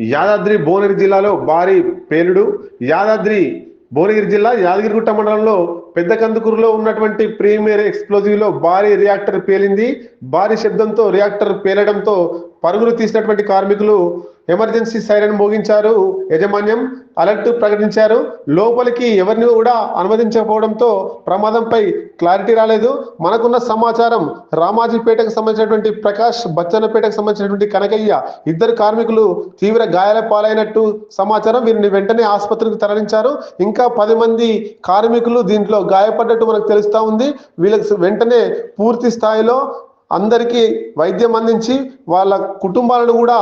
యాదాద్రి భువనగిరి జిల్లాలో భారీ పేలుడు. యాదాద్రి భువనగిరి జిల్లా యాదగిరిగుట్ట మండలంలో పెద్ద కందుకూరులో ఉన్నటువంటి ప్రీమియర్ ఎక్స్ప్లోజివ్లో భారీ రియాక్టర్ పేలింది. భారీ శబ్దంతో రియాక్టర్ పేలడంతో పరుగులు తీసినటువంటి కార్మికులు ఎమర్జెన్సీ సైరన్ మోగించారు. యజమాన్యం అలర్ట్ ప్రకటించారు. లోపలికి ఎవరిని కూడా అనుమతించకపోవడంతో ప్రమాదంపై క్లారిటీ రాలేదు. మనకున్న సమాచారం రామాజీపేటకు సంబంధించినటువంటి ప్రకాష్ బచ్చన్నపేటకు సంబంధించినటువంటి కనకయ్య ఇద్దరు కార్మికులు తీవ్ర గాయాల పాలైనట్టు సమాచారం వీరిని వెంటనే ఆసుపత్రికి తరలించారు. ఇంకా పది మంది కార్మికులు దీంట్లో గాయపడ్డట్టు మనకు తెలుస్తూ ఉంది. వీళ్ళకి వెంటనే పూర్తి స్థాయిలో అందరికీ వైద్యం అందించి వాళ్ళ కుటుంబాలను కూడా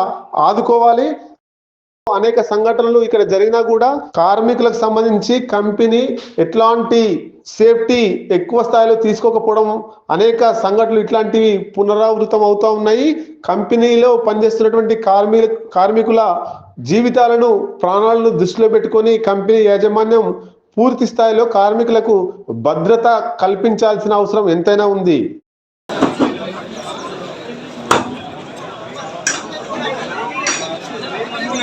ఆదుకోవాలి. అనేక సంఘటనలు ఇక్కడ జరిగినా కూడా కార్మికులకు సంబంధించి కంపెనీ ఎట్లాంటి సేఫ్టీ ఎక్కువ స్థాయిలో తీసుకోకపోవడం అనేక సంఘటనలు ఇట్లాంటివి పునరావృతం అవుతూ ఉన్నాయి. కంపెనీలో పనిచేస్తున్నటువంటి కార్మిక కార్మికుల జీవితాలను ప్రాణాలను దృష్టిలో పెట్టుకొని కంపెనీ యాజమాన్యం పూర్తి స్థాయిలో కార్మికులకు భద్రత కల్పించాల్సిన అవసరం ఎంతైనా ఉంది.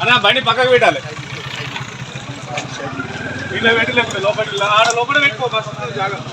అన్న బండి పక్కకు పెట్టాలి. ఇలా పెట్టి లేకపోతే లోపల ఆడ లోపల పెట్టుకో బస్ జాగ్రత్త.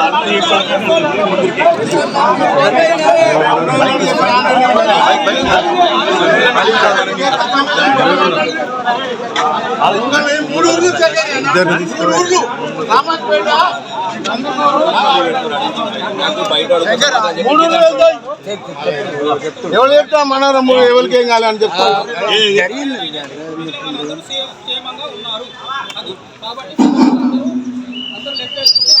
ఎవరు చెప్తా మన ఎవరికి ఏం కాలే అని చెప్తా ఉన్నారు అది కాబట్టి అందరూ లెక్క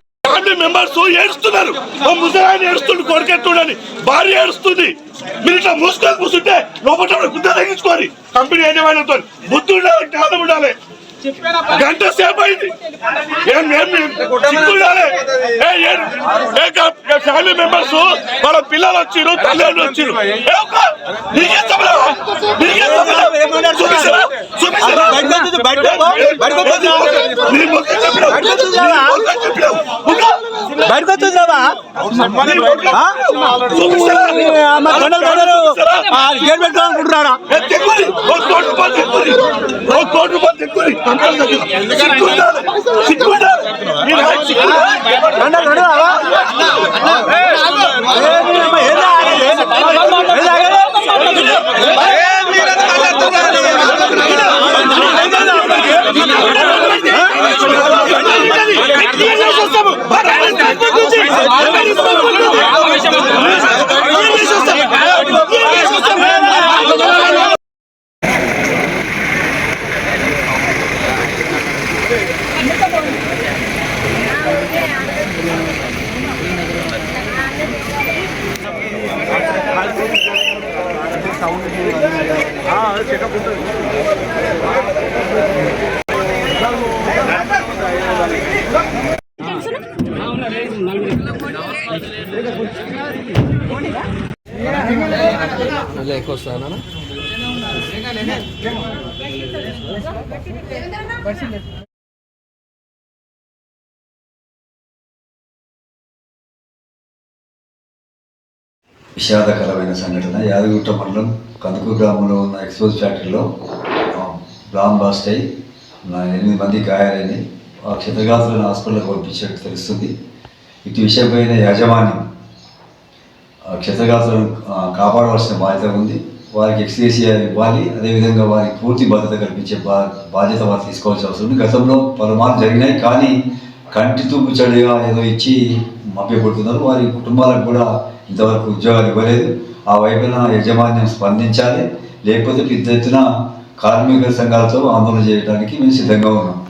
ఫ్యామిలీ మెంబర్స్ ఏడుస్తున్నారు. ఓ ముసలాయన ఏడుస్తుండు కొడుకెత్తుండని భార్య ఏడుస్తుంది. మీరు ఇట్లా మూసుకొని కూర్చుంటే లోపల గుద్ద తగ్గించుకోవాలి కంపెనీ యజమానితో బుద్ధి ఉండాలి జ్ఞానం ఉండాలి. గంట సేపు అయింది ఏం ఫ్యామిలీ మెంబర్స్ వాళ్ళ పిల్లలు వచ్చిరు తల్లిదండ్రులు వచ్చిరు. బయటకు వచ్చేసావా? గేట్ పెట్టుకోవాలనుకుంటున్నారా? కోటి రూపాయలు. సిగ్గుండాలి, సిగ్గుండాలి. మీరు ఎక్కువ వస్తానా విషాదకరమైన సంఘటన. యాదగిరిగుట్ట మండలం కందుకూరు గ్రామంలో ఉన్న ఎక్స్పోజ్ ఫ్యాక్టరీలో ఆ, బాస్ట్ అయి నా ఎనిమిది మంది గాయాలని ఆ క్షతగాత్రులను హాస్పిటల్కి పంపించినట్టు తెలుస్తుంది. ఇటు విషయమైన యాజమాన్యం ఆ క్షతగాత్రులను కాపాడవలసిన బాధ్యత ఉంది. వారికి ఎక్స్గ్రేసియా ఇవ్వాలి. అదేవిధంగా వారికి పూర్తి భద్రత కల్పించే బా బాధ్యత వారు తీసుకోవాల్సి అవసరం ఉంది. గతంలో పలుమార్లు జరిగినాయి. కానీ కంటి తూపు చడిగా ఏదో ఇచ్చి మభ్యపడుతున్నారు. వారి కుటుంబాలకు కూడా ఇంతవరకు ఉద్యోగాలు ఇవ్వలేదు. ఆ వైపున యజమాన్యం స్పందించాలి. లేకపోతే పెద్ద ఎత్తున కార్మిక సంఘాలతో ఆందోళన చేయడానికి మేము సిద్ధంగా ఉన్నాం.